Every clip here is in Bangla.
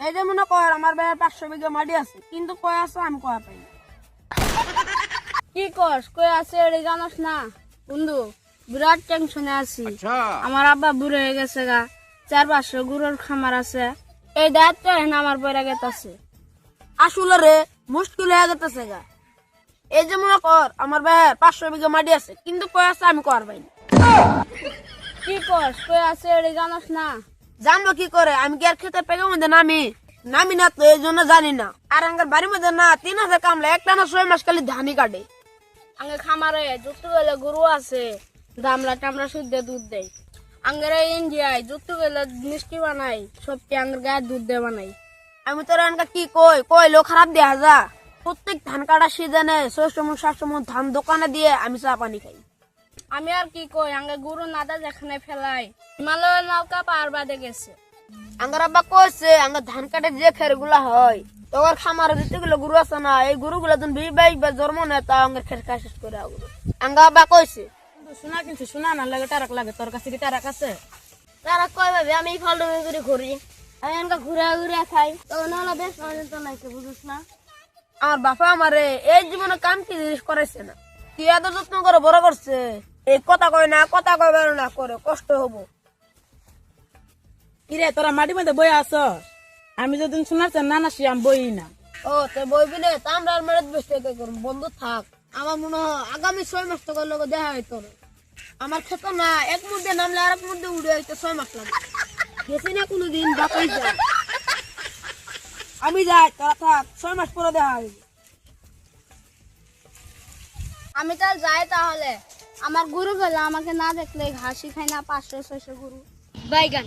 এই যে মনে কর আমার ভাইয়ের পাঁচশো বিঘা মাটি আছে কিন্তু কয় আছে আমি কয়া পাই কি কস কই আছে এটা জানাস না? বন্ধু বিরাট টেনশনে আছি। আমার আব্বা বুড়ো হয়ে গেছে গা চার পাঁচশো গুড়োর খামার আছে। এই দায়িত্ব হেন আমার বইরা গেতাছে। আসলে রে মুশকিল হয়ে যেতেছে গা। এই যে মনে কর আমার ভাইয়ের পাঁচশো বিঘা মাটি আছে কিন্তু কয় আছে আমি কয়ার পাইনি কি কস কই আছে এটা জানাস না? জানব কি করে? আমি কি আর খেতে পেগে মধ্যে নামি? নামি না তো, এই জন্য জানি না। আর আমার বাড়ির মধ্যে না, তিন হাজার কামলা, একটা না ছয় মাস খালি ধানই কাটে। আঙ্গে খামারে যুক্ত গেলে গরু আছে, দামলা টামলা শুদ্ধ দুধ দেয়। আঙ্গের ইন্ডিয়ায় যুক্ত গেলে মিষ্টি বানাই সবটি আঙ্গের গায়ে দুধ দিয়ে বানাই আমি তোর এনকা কি কই? কইলো খারাপ দেয়া যা। প্রত্যেক ধান কাটা সিজনে ছয়শো মন, সাতশো মন ধান দোকানে দিয়ে আমি চা পানি খাই। আমি আর কি কই আঙ্গে গরু নাদা যেখানে ফেলাই। হিমালয়ের নৌকা পার বাদে গেছে। আঙ্গার আব্বা কইছে আঙ্গার ধান কাটে যে খেরগুলা হয়। তোর খামারে দিতে গেলে গরু আছে না এই গরু গুলা তুমি বিশ বাইশ বার জন্ম নেয় তা আঙ্গার খের শেষ করে আগুলো আঙ্গা আব্বা কইছে শোনা কিন্তু শোনা না লাগে টারাক লাগে তোর কাছে কি টারাক আছে? তারা কয় ভাবে আমি ফল ডুবে করে ঘুরি আমি এনকা ঘুরে ঘুরে খাই তখন হলো বেশ পর্যন্ত নাইছে বুঝিস না? আমার বাপা আমারে এই জীবনে কাম কি জিনিস করেছে না? তুই এত যত্ন করে বড় করছে। এই কথা কয় না কথা কয় না করে কষ্ট হব। কিরে তোরা মাটি মধ্যে বই আস আমি যদি শোনাচ্ছি না না আমি বই না। ও তো বইবি না তা আমরা আর মেরে বেশ করুন বন্ধু থাক। আমার মনে হয় আগামী ছয় মাস তোর লোক দেখা হয় তোর আমার ক্ষেত না এক মধ্যে নামলে আর এক মধ্যে উড়ে হইতে ছয় মাস লাগে। গেছি না কোনোদিন বাপাই যায় আমি যাই তোরা থাক ছয় মাস পরে দেখা হইবে। আমি তাহলে যাই তাহলে। আমার গুরু গেলে আমাকে না দেখলে ঘাসি খাই না পাঁচশো ছয়শো গুরু। বাইগান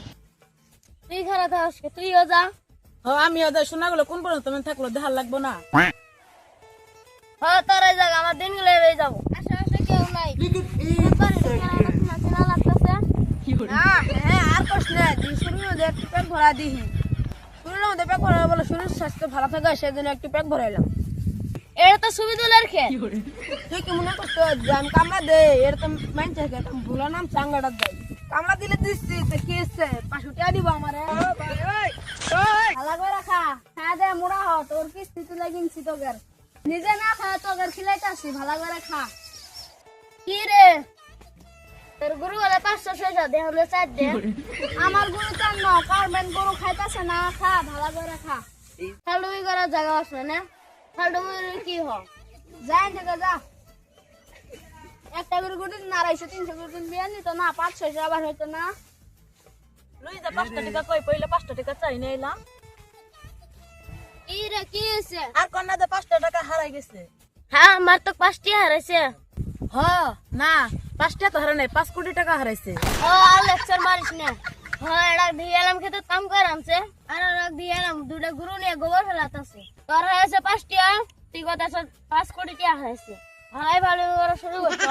তুই খারাপ থাকস তুইও যা। হ আমি ওদের শোনাগুলো কোন পর্যন্ত তুমি থাকল? দেখার লাগবো না। হ্যাঁ তোরাই যাক আমার দিনগুলো এড়িয়ে যাব। আশেপাশে কেউ নাই। চেনা লাগতেছে। হ্যাঁ আর কষ্ট না দিই শরীর একটু পেট ভরা দিই শরীরের মধ্যে পেট ভরা বলে শরীর স্বাস্থ্য ভালো থাকে সেজন্য একটু পেট ভরাইলাম। এটা তো সুবিধুলের খেত তুই কি মনে করছ যে আমি কামলা দে এর তো মানছে এটা ভুলা নাম চাঙ্গাটা দেয় কামলা দিলে দিচ্ছি তো কি এসছে পাঁচশো টাকা দিব আমারে। ভালো করে খা খা দে মোড়া হ তোর কিস্তি তুলে কিনছি নিজে না খা তোদের খিলাইতাছি ভালো করে খা। কি রে? তোর গরু হলে পাঁচশো ছয়শো দে হলে চার দে। আমার গরু চার ন কারবেন গরু খাইতাছে না খা ভালো করে খা। ফালডুবি করার জায়গা আছে না? ফালডুবি কি হ যাই থেকে যা একটা গরু গুটি আড়াইশো তিনশো গরু বিয়ে নিত না পাঁচ ছয়শো আবার হইতো না। লুই যা পাঁচটা টাকা কই পইলে পাঁচটা টাকা চাই না এলাম। কি রে কি হয়েছে আর কন্যা দে পাঁচটা টাকা হারাই গেছে। হ্যাঁ আমার তো পাঁচটি হারাইছে। হ না পাঁচটা তো হারাই নাই পাঁচ কোটি টাকা হারাইছে। ও আর লেকচার মারিস না। হ্যাঁ এটা দিয়ে এলাম খেতে কাম করে আনছে। আর এটা দিয়ে এলাম দুটা গুরু নিয়ে গোবর ফেলাতেছে তোর হয়েছে পাঁচটিয়া তুই কথা পাঁচ কোটি টাকা হয়েছে। ভালাই ভালো শুরু করছ।